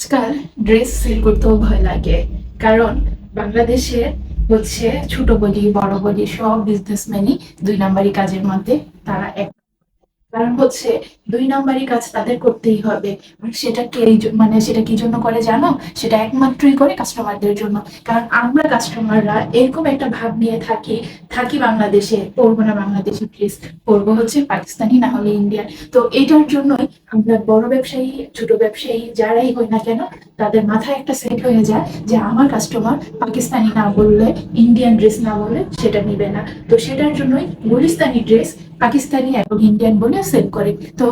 আজকাল dress sell করতেও ভয় লাগে। কারণ বাংলাদেশে হচ্ছে ছোট বলি, বড় বলি সব বিজনেসম্যানই দুই নাম্বারই কাজের মধ্যে তারা এক কারণ হচ্ছে দুই নাম্বারই কাজ তাদের করতেই হবে। আর সেটা কে মানে সেটা কি জন্য করে জানো? সেটা একমাত্রই করে কাস্টমারদের জন্য। কারণ আমরা কাস্টমাররা এরকম একটা ভাব নিয়ে থাকি থাকি বাংলাদেশে পরবো না বাংলাদেশি ড্রেস পরবো হচ্ছে পাকিস্তানি না হলে ইন্ডিয়ান। তো এটার জন্যই আমরা বড় ব্যবসায়ী, ছোট ব্যবসায়ী, যারাই হই না কেন, তাদের মাথায় একটা সেট হয়ে যায় যে আমার কাস্টমার পাকিস্তানি না বললে, ইন্ডিয়ান ড্রেস না বলে সেটা নিবে না। তো সেটার জন্যই গুলিস্তানি ড্রেস পাকিস্তানি এবং ইন্ডিয়ান বলে সেভ করে। তো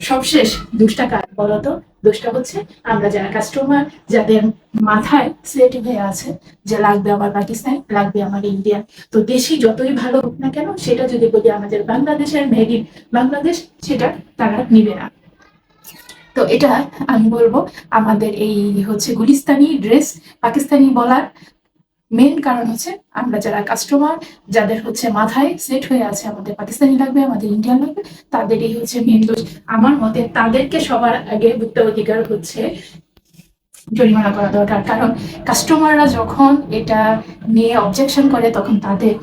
সবশেষ দুষ্টা কার বলতো দোষটা হচ্ছে আমরা যারা কাস্টমার যাদের মাথায় সেট হয়ে আছে যে লাগবে আমার পাকিস্তান, লাগবে আমার ইন্ডিয়ান তো দেশি যতই ভালো হোক না কেন, সেটা যদি বলি আমাদের বাংলাদেশের মেড বাংলাদেশ, সেটা তারা নিবে না। তো এটা আমি বলব, আমাদের এই হচ্ছে গুলিস্তানি ড্রেস পাকিস্তানি বলার মেন কারণ হচ্ছে আমরা যারা কাস্টমার যাদের হচ্ছে মাথায় সেট হয়ে আছে আমাদের পাকিস্তানি লাগবে, আমাদের ইন্ডিয়ান লাগবে, তাদেরই হচ্ছে মেন দোষ। আমার মতে তাদেরকে সবার আগে ভুক্ত অধিকার হচ্ছে জরিমানা করা দরকার। কারণ কাস্টমাররা যখন এটা নিয়ে অবজেকশন করে, তখন তাদের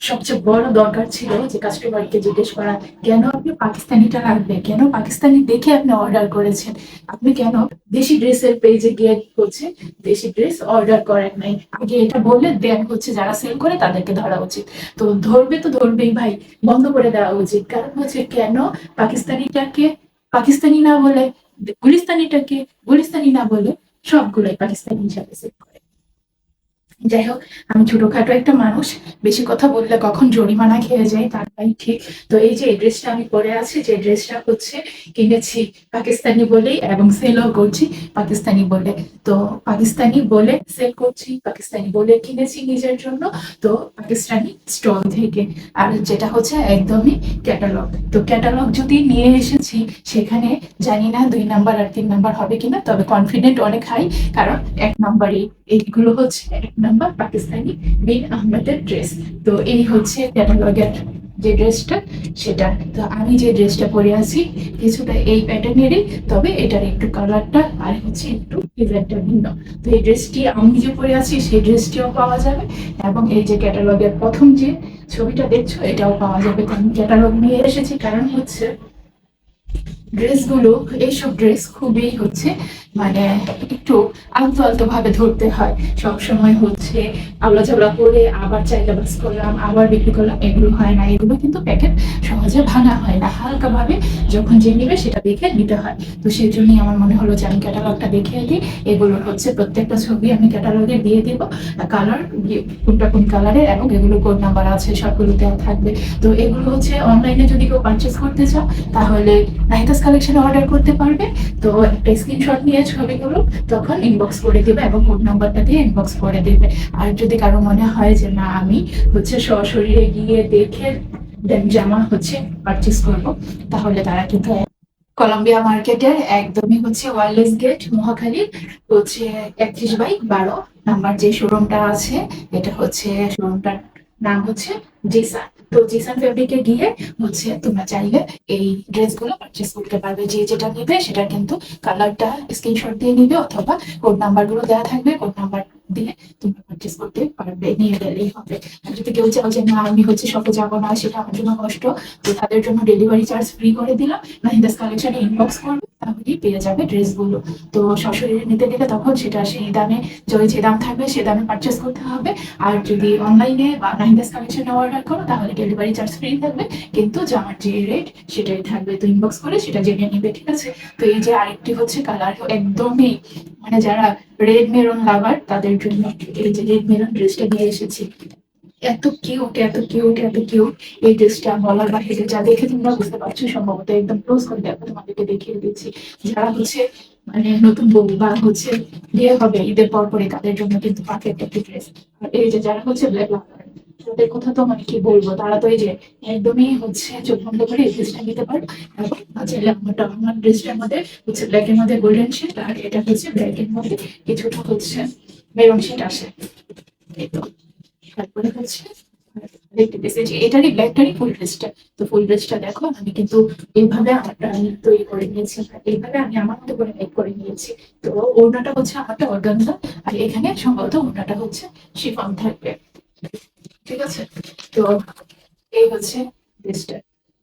সবচেয়ে বড় দরকার ছিল যে কাস্টমারকে জিজ্ঞেস করা, কেন আপনি পাকিস্তানিটা লাগবে কেন পাকিস্তানি দেখে আপনি অর্ডার করেছেন? আপনি কেন দেশি ড্রেসের পেজে গিয়ে হচ্ছে দেশি ড্রেস অর্ডার করেন নাই। আগে এটা বললে দেন হচ্ছে যারা সেল করে তাদেরকে ধরা উচিত। তো ধরবে তো ধরবেই ভাই, বন্ধ করে দেওয়া উচিত। কারণ হচ্ছে কেন পাকিস্তানিটাকে পাকিস্তানি না বলে, গুলিস্তানিটাকে গুলিস্তানি না বলে সবগুলোই পাকিস্তানি হিসাবে সেল করে। যাই হোক, আমি ছোটখাটো একটা মানুষ, বেশি কথা বললে কখন জরিমানা খেয়ে যাই তারটাই ঠিক। তো এই যে ড্রেসটা আমি পরে আছি, যে ড্রেসটা হচ্ছে কিনেছি পাকিস্তানি বলেই এবং সেলও করছি পাকিস্তানি বলে। তো পাকিস্তানি বলে সেল করছি, পাকিস্তানি বলে কিনেছি নিজের জন্য, তো পাকিস্তানি স্টল থেকে। আর যেটা হচ্ছে একদমই ক্যাটালগ তো ক্যাটালগ যদি নিয়ে এসেছি, সেখানে জানি না দুই নাম্বার আর তিন নাম্বার হবে কিনা, তবে কনফিডেন্ট অনেক হাই কারণ এক নাম্বারই এইগুলো হচ্ছে এক নাম্বার পাকিস্তানি বিন আহমেদের ড্রেস তো এই হচ্ছে ক্যাটালগের যে ড্রেসটা সেটা। তো আমি যে ড্রেসটা পরে আছি, কিছুটা এই প্যাটার্নেরই তবে এটার একটু কালারটা আর হচ্ছে একটু ডিজাইনটা ভিন্ন। তো এই ড্রেসটি আমি যে পরে আছি, সেই ড্রেসটিও পাওয়া যাবে। এবং এই যে ক্যাটালগের প্রথম যে ছবিটা দেখছ, এটাও পাওয়া যাবে। কারণ ক্যাটালগ নিয়ে এসেছি, কারণ হচ্ছে ড্রেসগুলো, এইসব ড্রেস খুবই হচ্ছে মানে একটু আলতো আলতো ভাবে ধরতে হয়। সব সময় হচ্ছে আবলা চাবলা করে আবার চাইলে বাস করলাম, আবার বিক্রি করলাম, এগুলো হয় না, এগুলো কিন্তু প্যাকেট সহজে ভাঙা হয় না। হালকা ভাবে যখন যে নিবে সেটা দেখে নিতে হয়। তো সেই জন্যই আমার মনে হলো যে আমি ক্যাটালগটা দেখিয়ে দিই। এগুলো হচ্ছে প্রত্যেকটা ছবি আমি ক্যাটালগে দিয়ে দিব। কালার কোনটা কোন কালারের এবং এগুলো কোড নাম্বার আছে সবগুলো দেওয়া থাকবে। তো এগুলো হচ্ছে অনলাইনে যদি কেউ পারচেস করতে চাও, তাহলে নাহিদাস কালেকশনে অর্ডার করতে পারবে, তো একটা স্ক্রিনশট নিয়ে ছবিগুলো তখন ইনবক্স করে দিবে এবং কোড নাম্বারটা দিয়ে ইনবক্স করে দিবে। আর যদি কারও মনে হয় যে না, আমি হচ্ছে সশরীরে গিয়ে দেখে দেন জামা হচ্ছে পারচেস করব, তাহলে তারা কিন্তু কলম্বিয়া মার্কেটের একদমই হচ্ছে ওয়ারলেস গেট মহাখালী, হচ্ছে একত্রিশ বাই বারো। নাম্বার যে শোরুমটা আছে, এটা হচ্ছে শোরুমটার নাম হচ্ছে জিসান। তো জিসান ফেব্রিকে গিয়ে হচ্ছে তোমরা চাইলে এই ড্রেসগুলো পারচেস করতে পারবে। যে যেটা নেবে সেটা কিন্তু কালারটা স্ক্রিনশট দিয়ে নিবে অথবা কোড নাম্বারগুলো দেওয়া থাকবে। কোড নাম্বার দিয়ে তোমরা পারচেস করতে পারবে। নিয়ে গেলেই হবে। যদি কেউ চাও যে, না, আমি হচ্ছে শপে যাব না, সেটা আমার জন্য কষ্ট, তো তাদের জন্য ডেলিভারি চার্জ ফ্রি করে দিলাম। নাহিদাস কালেকশনে ইনবক্স করবে। তাহলেই পেয়ে যাবে ড্রেসগুলো। তো সশরীরে নিতে গেলে তখন সেটা সেই দামে যে যে দাম থাকবে সে দামে পারচেস করতে হবে। আর যদি অনলাইনে বা নাহিদাস কালেকশনে অর্ডার করো তাহলে ডেলিভারি চার্জ ফ্রি থাকবে। কিন্তু জামার যে রেট সেটাই থাকবে তো ইনবক্স করে, সেটা জেনে নিবে, ঠিক আছে? তো এই যে আরেকটি হচ্ছে কালার একদমই মানে যারা রেড মেরুন লাভার তাদের জন্য এই যে রেড মেরুন ড্রেসটা নিয়ে এসেছি। এত কিউট এত কিউট এত কিউট এই ড্রেসটা বলার বাহিরে যা দেখে তোমরা বুঝতে পারছ, সম্ভবত একদম ক্লোজ করে দেখো তোমাদেরকে দেখিয়ে দিচ্ছি। যারা হচ্ছে মানে নতুন বউ বা হচ্ছে বিয়ে হবে, ঈদের পর পরে তাদের জন্য কিন্তু পারফেক্ট একটি ড্রেস এই যে যারা হচ্ছে ব্ল্যাক লাভার তাদের কথা তো মানে কি বলব? তারা তো এই যে একদমই হচ্ছে চোখ বন্ধ করে এই ড্রেসটা নিতে পারো। এবং চাইলে আমার ড্রেসটার মধ্যে হচ্ছে ব্ল্যাক এর মধ্যে গোল্ডেন শেড আর এটা হচ্ছে ব্ল্যাক এর মধ্যে কিছুটা হচ্ছে মেরুন শেড আসে। এই তো। এটারই ব্ল্যাকটারই ফুল ড্রেসটা তো ফুল ড্রেসটা দেখো, আমি কিন্তু এইভাবে আমারটা আমি তৈরি করে নিয়েছি। এইভাবে আমি আমার মতো করে মেক করে নিয়েছি। তো ওড়নাটা হচ্ছে আমারটা অর্গানজা আর এখানে সম্ভবত ওড়নাটা হচ্ছে শিফন থাকবে। ঠিক আছে? তো এই হচ্ছে ড্রেসটা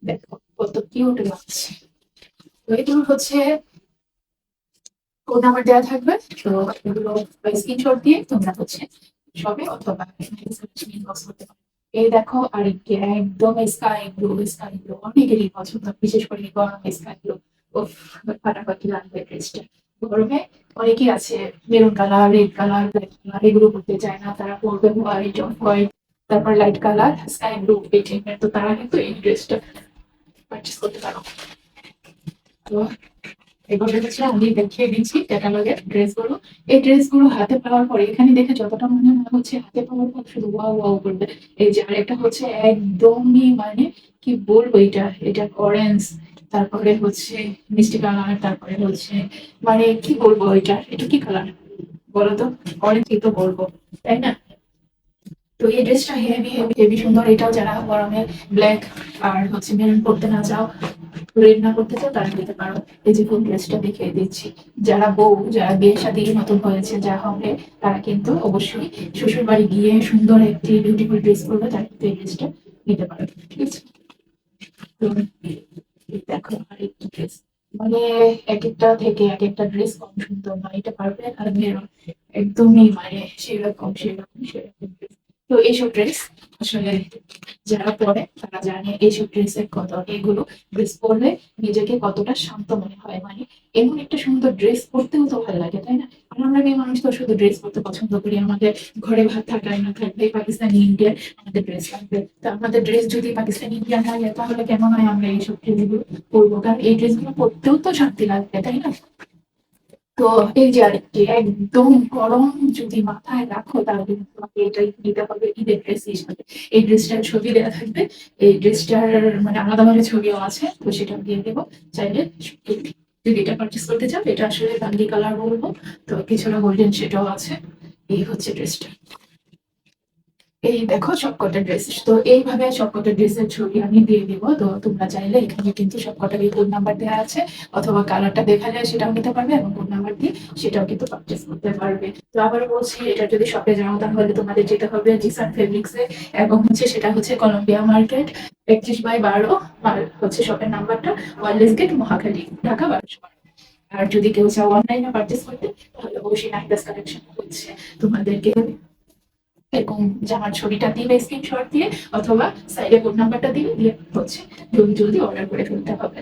দেখো, কত কিউট লাগছে। তো এগুলো হচ্ছে কোড নাম্বার দেওয়া থাকবে। তো এগুলো স্ক্রিনশট দিয়ে তোমরা হচ্ছে সবে অথবা এই দেখো আরেকটি একদম স্কাই ব্লু স্কাই ব্লু অনেকেরই পছন্দ, বিশেষ করে গরমে স্কাই ব্লু ও ফাটাফাটি লাগবে ড্রেসটা গরমে অনেকেই আছে maroon colour red colour black colour এগুলো করতে চায় না। তারা পরবে হোয়াইট অফ হোয়াইট তারপর লাইট কালার স্কাই ব্লু এই টাইপের তো তারা কিন্তু এই ড্রেসটা পারচেস করতে পারো। তো এগুলো হচ্ছে আমি দেখিয়ে দিচ্ছি ক্যাটালগের ড্রেসগুলো। এই ড্রেসগুলো হাতে পাওয়ার পরে, এখানে দেখে যতটা মনে মনে হচ্ছে হাতে পাওয়ার পর শুধু ওয়াও ওয়াও করবে। এই যে আরেকটা হচ্ছে একদমই মানে কি বলব এটা? এটা অরেঞ্জ তারপরে হচ্ছে মিষ্টি কালার, তারপরে হচ্ছে মানে কি বলব এটা? এটা কি কালার? বলো তো অরেঞ্জই তো বলব, তাই না? তো এই ড্রেসটা হেভি হেভি হেভি সুন্দর। এটাও যারা গরমে ব্ল্যাক আর হচ্ছে মেরুন পরতে না চাও রেড না করতে চাও তারা নিতে পারো। এই যে ফুল ড্রেসটা দেখিয়ে দিচ্ছি। যারা বউ, যারা বিয়ে শাদী নতুন হয়েছে, যা হবে, তারা কিন্তু অবশ্যই শ্বশুর বাড়ি গিয়ে সুন্দর একটি বিউটিফুল ড্রেস করবে তারা কিন্তু এই ড্রেসটা নিতে পারো ঠিক আছে? দেখো আরেকটি ড্রেস মানে এক একটা থেকে এক একটা ড্রেস কম সুন্দর না এটা পারবে আর মেরুন একদমই মানে সেরকম সেরকম সেরকম dress। তো এইসব ড্রেস আসলে যারা পরে, তারা জানে এইসব ড্রেসের কত, এগুলো ড্রেস পরলে নিজেকে কতটা শান্ত মনে হয়। মানে এমন একটা সুন্দর ড্রেস পরতেও তো ভালো লাগে, তাই না? আর আমরা মেয়ে মানুষ তো শুধু ড্রেস পরতে পছন্দ করি। আমাদের ঘরে ভাত থাকলে না থাকলে পাকিস্তানি ইন্ডিয়ান আমাদের ড্রেস লাগবে। তো আমাদের ড্রেস যদি পাকিস্তানি ইন্ডিয়ান লাগে তাহলে কেমন হয় আমরা এইসব ড্রেসগুলো পরবো? কারণ এই ড্রেসগুলো পরতেও তো শান্তি লাগবে, তাই না? তো এই যে আরেকটি, একদম গরম যদি মাথায় রাখো, তাহলে তোমাকে এটাই নিতে হবে ঈদের ড্রেস হিসাবে। এই ড্রেসটার ছবি দেওয়া থাকবে। এই ড্রেসটার মানে আলাদা ভাবে ছবিও আছে, তো সেটা দিয়ে দেবো। চাইলে যদি এটা পারচেস করতে চাও, এটা আসলে বাঙ্গি কালার বলব, তো কিছুটা গোল্ডেন সেটাও আছে। এই হচ্ছে ড্রেসটা এই দেখো সবকটা ড্রেস তো এইভাবে সবকটা ড্রেসের ছবি আমি দিয়ে দিব। তো তোমরা চাইলে এখানে কিন্তু সবকটা কোড নাম্বার দেওয়া আছে, অথবা কালারটা দেখালে সেটাও নিতে পারবে এবং কোড নাম্বার দিয়ে সেটাও কিন্তু পারচেস করতে পারবে। তো আবার বলছি, এটা যদি শপে যাও তাহলে তোমাদের যেতে হবে জিসান ফেব্রিক্সে এবং হচ্ছে সেটা হচ্ছে কলম্বিয়া মার্কেট একত্রিশ বাই বারো হচ্ছে শপের নাম্বারটা ওয়ারলেস গেট মহাখালী, ঢাকা, বারোশো আর যদি কেউ চাও অনলাইনে পারচেস করতে, তাহলে অবশ্যই নাইদাস কালেকশন হচ্ছে। তোমাদেরকে এরকম জামার ছবিটা দিবে স্ক্রিনশট দিয়ে অথবা সাইডে কোড নাম্বারটা দিয়ে দিয়ে হচ্ছে। জলদি জলদি অর্ডার করে ফেলতে হবে।